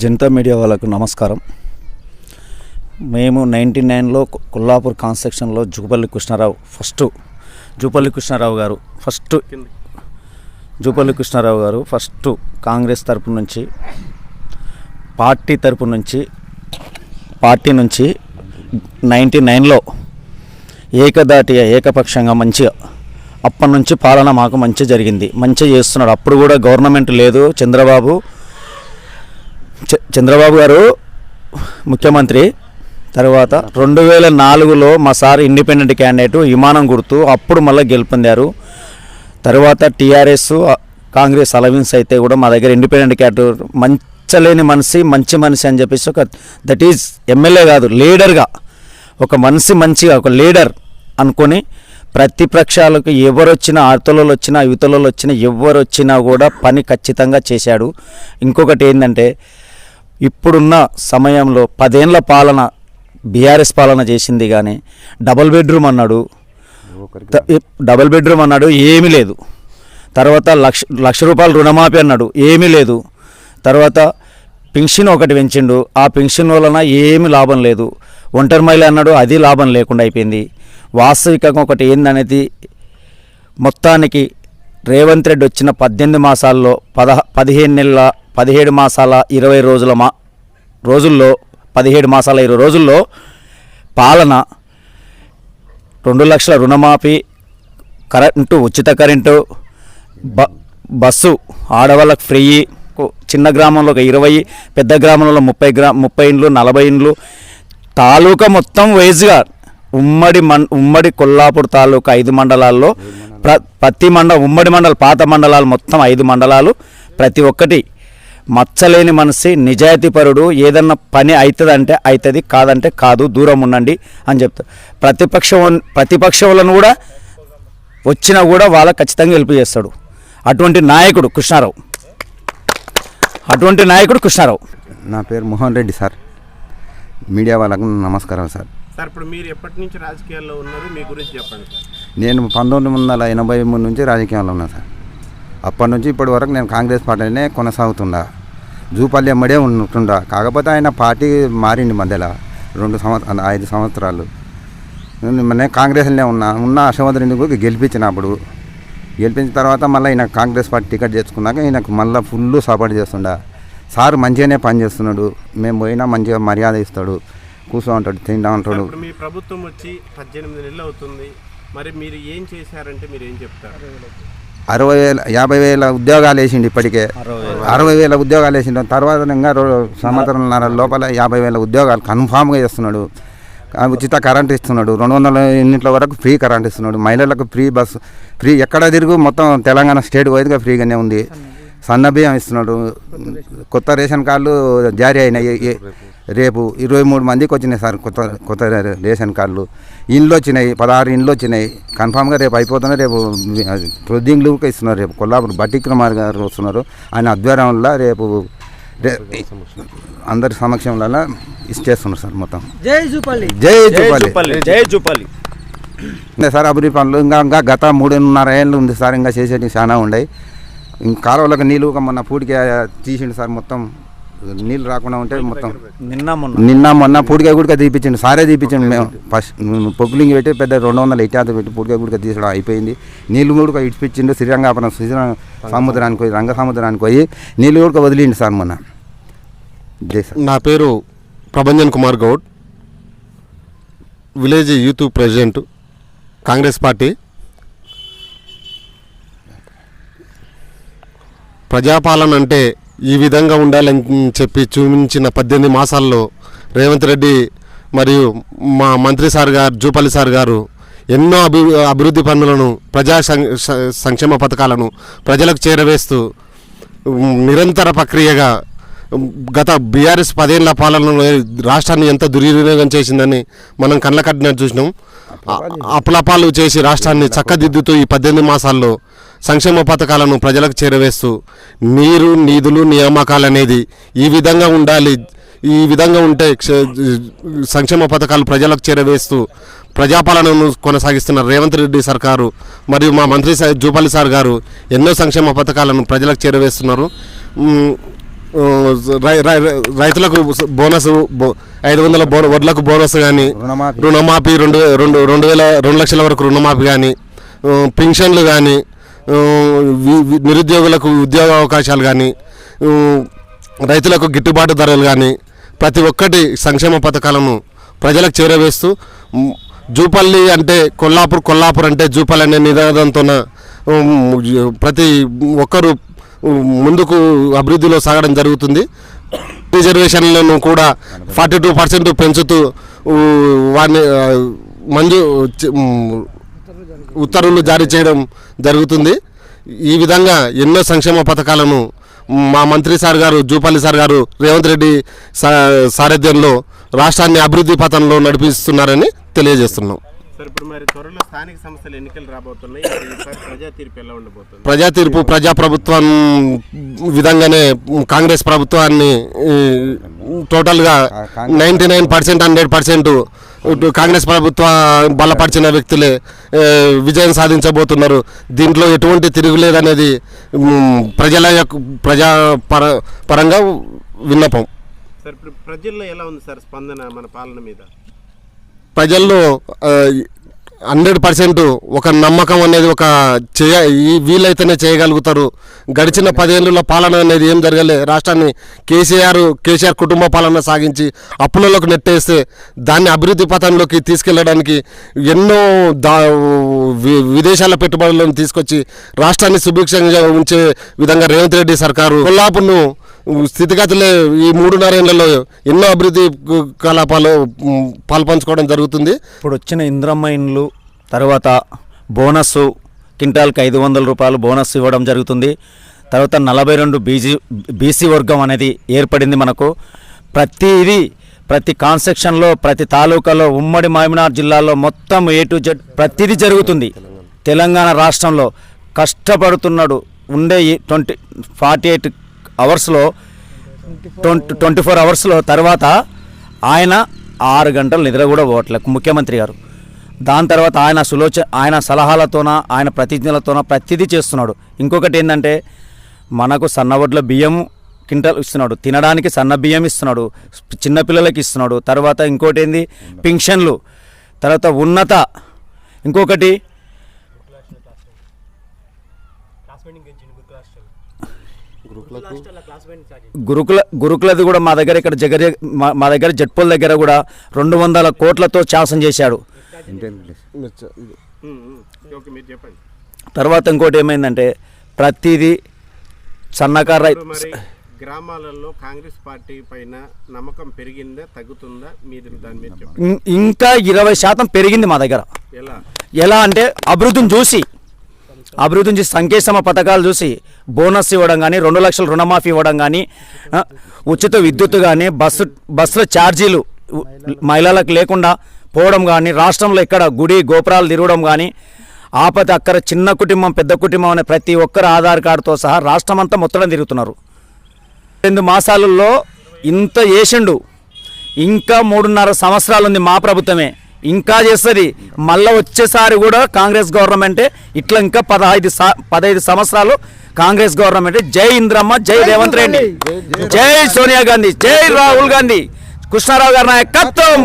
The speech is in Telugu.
జనతా మీడియా వాళ్ళకు నమస్కారం. మేము నైంటీ నైన్లో కొల్లాపూర్ కాన్స్ట్రక్షన్లో జూపల్లి కృష్ణారావు ఫస్ట్ జూపల్లి కృష్ణారావు గారు ఫస్ట్ జూపల్లి కృష్ణారావు గారు ఫస్ట్ కాంగ్రెస్ తరపు నుంచి పార్టీ తరపు నుంచి పార్టీ నుంచి నైంటీ నైన్లో ఏకదాటిగా ఏకపక్షంగా మంచిగా అప్పటి నుంచి పాలన మాకు మంచి జరిగింది. మంచిగా చేస్తున్నాడు. అప్పుడు కూడా గవర్నమెంట్ లేదు. చంద్రబాబు చంద్రబాబు గారు ముఖ్యమంత్రి తర్వాత రెండు వేల నాలుగులో మా సార్ ఇండిపెండెంట్ క్యాండిడేట్ విమానం గుర్తు అప్పుడు మళ్ళీ గెలుపొందారు. తర్వాత టీఆర్ఎస్ కాంగ్రెస్ అలవిన్స్ అయితే కూడా మా దగ్గర ఇండిపెండెంట్ క్యాండిడేట్ మంచలేని మనిషి మంచి మనిషి అని చెప్పేసి ఒక దట్ ఈజ్ ఎమ్మెల్యే కాదు లీడర్గా ఒక మనిషి మంచిగా ఒక లీడర్ అనుకొని ప్రతిపక్షాలకు ఎవరు వచ్చినా ఆర్తలలో వచ్చినా యువతలలో వచ్చినా ఎవరు వచ్చినా కూడా పని ఖచ్చితంగా చేశాడు. ఇంకొకటి ఏంటంటే ఇప్పుడున్న సమయంలో పదేళ్ళ పాలన బీఆర్ఎస్ పాలన చేసింది కానీ డబుల్ బెడ్రూమ్ అన్నాడు. డబుల్ బెడ్రూమ్ అన్నాడు ఏమీ లేదు. తర్వాత లక్ష లక్ష రూపాయలు రుణమాఫీ అన్నాడు ఏమీ లేదు. తర్వాత పెన్షన్ ఒకటి పెంచిండు ఆ పెన్షన్ వలన ఏమీ లాభం లేదు. ఒంటరి మహిళ అన్నాడు అది లాభం లేకుండా అయిపోయింది. వాస్తవికంగా ఒకటి ఏందనేది మొత్తానికి రేవంత్ రెడ్డి వచ్చిన పద్దెనిమిది మాసాల్లో పదహ పదిహేను నెలల పదిహేడు మాసాల ఇరవై రోజుల మా రోజుల్లో పదిహేడు మాసాల ఇరవై రోజుల్లో పాలన రెండు లక్షల రుణమాఫీ కరెంటు ఉచిత కరెంటు బ బస్సు ఆడవాళ్ళకు ఫ్రీ చిన్న గ్రామంలో ఒక ఇరవై పెద్ద గ్రామంలో ముప్పై గ్రా ముప్పై ఇండ్లు నలభై ఇండ్లు తాలూకా మొత్తం వైజ్గా ఉమ్మడి మన్ ఉమ్మడి కొల్లాపూర్ తాలూకా ఐదు మండలాల్లో ప్ర ప్రతి మండ ఉమ్మడి మండల పాత మండలాలు మొత్తం ఐదు మండలాలు ప్రతి ఒక్కటి మచ్చలేని మనిషి నిజాయితీపరుడు ఏదన్నా పని అవుతుందంటే అవుతుంది కాదంటే కాదు దూరం ఉండండి అని చెప్తారు ప్రతిపక్షం ప్రతిపక్షంలను కూడా వచ్చినా కూడా వాళ్ళకి ఖచ్చితంగా హెల్ప్ చేస్తాడు. అటువంటి నాయకుడు కృష్ణారావు. అటువంటి నాయకుడు కృష్ణారావు. నా పేరు మోహన్ రెడ్డి సార్. మీడియా వాళ్ళకు నమస్కారం సార్. సార్ ఇప్పుడు మీరు ఎప్పటి నుంచి రాజకీయాల్లో ఉన్నారు? మీ గురించి చెప్పండి సార్. నేను పంతొమ్మిది వందల ఎనభై మూడు నుంచి రాజకీయంలో ఉన్నా సార్. అప్పటి నుంచి ఇప్పటి వరకు నేను కాంగ్రెస్ పార్టీనే కొనసాగుతుండా. జూపల్లి ఎమ్మడే ఉంటుండా. కాకపోతే ఆయన పార్టీ మారింది మధ్యలో. రెండు సంవత్సరాలు ఐదు సంవత్సరాలు. నేను కాంగ్రెస్లోనే ఉన్నా. ఉన్న అశోక్ రెడ్డి కూడా గెలిపించినప్పుడు గెలిపించిన తర్వాత మళ్ళీ ఈయన కాంగ్రెస్ పార్టీ టికెట్ తెచ్చుకున్నాక ఈయనకు మళ్ళీ ఫుల్ సపోర్ట్ చేస్తుండ. సార్ మంచిగానే పని చేస్తున్నాడు. మేము పోయినా మంచిగా మర్యాద ఇస్తాడు. కూర్చో ఉంటాడు తింటా ఉంటాడు. మీ ప్రభుత్వం వచ్చి పద్దెనిమిది నెలలు అవుతుంది. మరి మీరు ఏం చేశారంటే మీరు ఏం చెప్తారు? అరవై వేల యాభై వేల ఉద్యోగాలు వేసిండు ఇప్పటికే. అరవై వేల. ఉద్యోగాలు వేసిండు. తర్వాత ఇంకా సంవత్సరంన్నర లోపల యాభై వేల ఉద్యోగాలు కన్ఫామ్గా చేస్తున్నాడు. ఉచిత కరెంట్ ఇస్తున్నాడు. రెండు వందల యూనిట్ల వరకు ఫ్రీ కరెంట్ ఇస్తున్నాడు. మహిళలకు ఫ్రీ బస్సు ఫ్రీ ఎక్కడ తిరుగు మొత్తం తెలంగాణ స్టేట్ వైజ్గా ఫ్రీగానే ఉంది. సన్న బియ్యం ఇస్తున్నాడు. కొత్త రేషన్ కార్డులు జారీ అయినాయి. రేపు ఇరవై మూడు మందికి వచ్చినాయి సార్ కొత్త కొత్త రేషన్ కార్డులు. ఇండ్లు వచ్చినాయి పదహారు ఇండ్లు వచ్చినాయి. కన్ఫామ్గా రేపు అయిపోతున్నాయి రేపు ప్రొద్దింగ్లు ఇస్తున్నారు రేపు. కొల్లాపూర్ బట్టి కుమార్ గారు వస్తున్నారు. ఆయన ఆధ్వర్యంలో రేపు అందరి సమక్షంలో ఇచ్చేస్తున్నారు సార్ మొత్తం. జై జూపల్లి. జై జూపల్లి. జై జూపల్లి. సార్ అభివృద్ధి పనులు ఇంకా ఇంకా గత మూడున్నర ఏళ్ళు ఉంది సార్. ఇంకా చేసేటివి చాలా ఉన్నాయి. ఇంకా కాలువలకు నీళ్ళు మొన్న పూడికి తీసిండు సార్ మొత్తం. నీళ్ళు రాకుండా ఉంటే మొత్తం నిన్న మొన్న. నిన్న మొన్న పూడికాయ గుడిక తీపిచ్చిండు సారే తీపిచ్చిండు మేము. ఫస్ట్ పొగ్లింగ్ పెట్టి పెద్ద రెండు వందల ఇటాత పెట్టి పూడికాయ గుడిక తీసడం అయిపోయింది. నీళ్ళు కూడా ఇడిపించిండు శ్రీరంగాపురం శ్రీరంగ సముద్రానికి పోయి రంగ సముద్రానికి పోయి నీళ్ళు కూడా వదిలిండు సార్ మొన్న. నా పేరు Prabhanjan Kumar Goud. Village youth president Congress party. ప్రజాపాలన అంటే ఈ విధంగా ఉండాలని చెప్పి చూపించిన పద్దెనిమిది మాసాల్లో రేవంత్ రెడ్డి మరియు మా మంత్రి సార్ గారు జూపల్లి సార్ గారు ఎన్నో అభి అభివృద్ధి పనులను ప్రజా సంక్షేమ పథకాలను ప్రజలకు చేరవేస్తూ నిరంతర ప్రక్రియగా గత బీఆర్ఎస్ పదేళ్ళ పాలనలో రాష్ట్రాన్ని ఎంత దుర్వినియోగం చేసిందని మనం కళ్ళ కట్టినట్టు చూసినాం. అప్లపాలు చేసి రాష్ట్రాన్ని చక్కదిద్దుతూ ఈ పద్దెనిమిది మాసాల్లో సంక్షేమ పథకాలను ప్రజలకు చేరవేస్తూ నీరు నిధులు నియామకాలు అనేది ఈ విధంగా ఉండాలి ఈ విధంగా ఉంటే క్ష- సంక్షేమ పథకాలు ప్రజలకు చేరవేస్తూ ప్రజాపాలనను కొనసాగిస్తున్న రేవంత్ రెడ్డి సర్కారు మరియు మా మంత్రి జూపల్లి సార్ గారు ఎన్నో సంక్షేమ పథకాలను ప్రజలకు చేరవేస్తున్నారు రైతులకు బోనస్ ఐదు వందల బో వడ్లకు బోనస్ కానీ రుణమాఫీ. రెండు రెండు రెండు వేల రెండు లక్షల వరకు రుణమాఫీ కానీ పింఛన్లు కానీ నిరుద్యోగులకు ఉద్యోగ అవకాశాలు కానీ రైతులకు గిట్టుబాటు ధరలు కానీ ప్రతి ఒక్కటి సంక్షేమ పథకాలను ప్రజలకు చేరవేస్తూ జూపల్లి అంటే కొల్లాపూర్ కొల్లాపూర్ అంటే జూపల్లి అనే నినాదంతో ప్రతి ఒక్కరు ముందుకు అభివృద్ధిలో సాగడం జరుగుతుంది. రిజర్వేషన్లను కూడా ఫార్టీ టూ పర్సెంట్ పెంచుతూ వారిని ఆ, మంజూ ఉత్తర్వులు జారీ చేయడం జరుగుతుంది. ఈ విధంగా ఎన్నో సంక్షేమ పథకాలను మా మంత్రి సార్ గారు జూపల్లి సార్ గారు రేవంత్ రెడ్డి సా- సారథ్యంలో రాష్ట్రాన్ని అభివృద్ధి పథంలో నడిపిస్తున్నారని తెలియజేస్తున్నాం. సార్ ఇప్పుడు మరి త్వరలో స్థానిక సంస్థల ఎన్నికలు రాబోతున్నాయి. ప్రజా తీర్పు ఎలా ఉండబోతుంది? ప్రజా తీర్పు ప్రజాప్రభుత్వం విధంగానే కాంగ్రెస్ ప్రభుత్వాన్ని టోటల్గా ninety nine percent hundred percent Congress ప్రభుత్వ బలపరిచిన వ్యక్తులే విజయం సాధించబోతున్నారు. దీంట్లో ఎటువంటి తిరుగులేదనేది ప్రజల యొక్క ప్రజా పర పరంగా విన్నపం. సార్ ప్రజల్లో ఎలా ఉంది సార్ స్పందన మన పాలన మీద? ప్రజల్లో హండ్రెడ్ పర్సెంట్ ఒక నమ్మకం అనేది ఒక చేయ ఈ వీలైతేనే చేయగలుగుతారు. గడిచిన పదేళ్ళ పాలన అనేది ఏం జరగలే. రాష్ట్రాన్ని కేసీఆర్ కేసీఆర్ కుటుంబ పాలన సాగించి అప్పులలోకి నెట్టేస్తే దాన్ని అభివృద్ధి పథంలోకి తీసుకెళ్ళడానికి ఎన్నో దా విదేశాల పెట్టుబడులను తీసుకొచ్చి రాష్ట్రాన్ని సుభిక్షంగా ఉంచే విధంగా రేవంత్ రెడ్డి సర్కారు కొల్లాపును స్థితిగతులే ఈ మూడున్నరేళ్ళలో ఎన్నో అభివృద్ధి కలాపాలు పాల్పంచుకోవడం జరుగుతుంది. ఇప్పుడు వచ్చిన ఇంద్రమ్మ ఇండ్లు తర్వాత బోనస్ క్వింటాల్కి ఐదు వందల రూపాయలు బోనస్ ఇవ్వడం జరుగుతుంది. తర్వాత నలభై రెండు బీజీ బీసీ వర్గం అనేది ఏర్పడింది మనకు. ప్రతిదీ ప్రతి కాన్స్ట్రక్షన్లో ప్రతి తాలూకాలో ఉమ్మడి మామినార్ జిల్లాలో మొత్తం ఏ టు జెడ్ ప్రతిదీ జరుగుతుంది. తెలంగాణ రాష్ట్రంలో కష్టపడుతున్నాడు. ఉండే ట్వంటీ ఫార్టీ ఎయిట్ అవర్స్లో ట్వంటీ ట్వంటీ ఫోర్ అవర్స్లో తర్వాత ఆయన ఆరు గంటలు నిద్ర కూడా పోవట్లేదు ముఖ్యమంత్రి గారు. దాని తర్వాత ఆయన సులోచ ఆయన సలహాలతోన ఆయన ప్రతిజ్ఞలతోన ప్రతిదీ చేస్తున్నాడు. ఇంకొకటి ఏంటంటే మనకు సన్నవడ్ల బియ్యం కింటల్ ఇస్తున్నాడు తినడానికి సన్న బియ్యం ఇస్తున్నాడు చిన్నపిల్లలకి ఇస్తున్నాడు. తర్వాత ఇంకోటి ఏంది? పింఛన్లు తర్వాత ఉన్నత. ఇంకొకటి గురుకుల గురుకులది కూడా మా దగ్గర ఇక్కడ జగర్ మా- మా దగ్గర జట్పల్ దగ్గర కూడా రెండు వందల కోట్లతో శాసనం చేశాడు. ఓకే మీరు చెప్పండి. తర్వాత ఇంకోటి ఏమైందంటే ప్రతిదీ సన్నకారు రై ఇప్పుడు మరి గ్రామాలలో కాంగ్రెస్ పార్టీ పైన నమ్మకం పెరిగిందా తగ్గుతుందా? మీరు దాని మీద ఇంకా ఇరవై శాతం పెరిగింది మా దగ్గర. ఎలా? ఎలా అంటే అభివృద్ధిని చూసి అభివృద్ధి నుంచి సంకేసమ పథకాలు చూసి బోనస్ ఇవ్వడం కానీ రెండు లక్షల రుణమాఫీ ఇవ్వడం కానీ ఉచిత విద్యుత్ కానీ బస్సు బస్సుల ఛార్జీలు మహిళలకు లేకుండా పోవడం కానీ రాష్ట్రంలో ఇక్కడ గుడి గోపురాలు తిరగడం కానీ ఆపద అక్కడ చిన్న కుటుంబం పెద్ద కుటుంబం అనే ప్రతి ఒక్కరు ఆధార్ కార్డుతో సహా రాష్ట్రం అంతా మొత్తం తిరుగుతున్నారు. రెండు మాసాలలో ఇంత చేసిండు ఇంకా మూడున్నర సంవత్సరాలు ఉంది మా ప్రభుత్వమే. ఇంకా చేస్తుంది. మళ్ళీ వచ్చేసారి కూడా కాంగ్రెస్ గవర్నమెంటే ఇట్లా ఇంకా పదహైదు పదహైదు సంవత్సరాలు కాంగ్రెస్ గవర్నమెంట్ జై ఇంద్రమ్మ జై రేవంత్ రెడ్డి. జై సోనియా గాంధీ జై రాహుల్ గాంధీ. కృష్ణారావు గారి నాయకత్వం.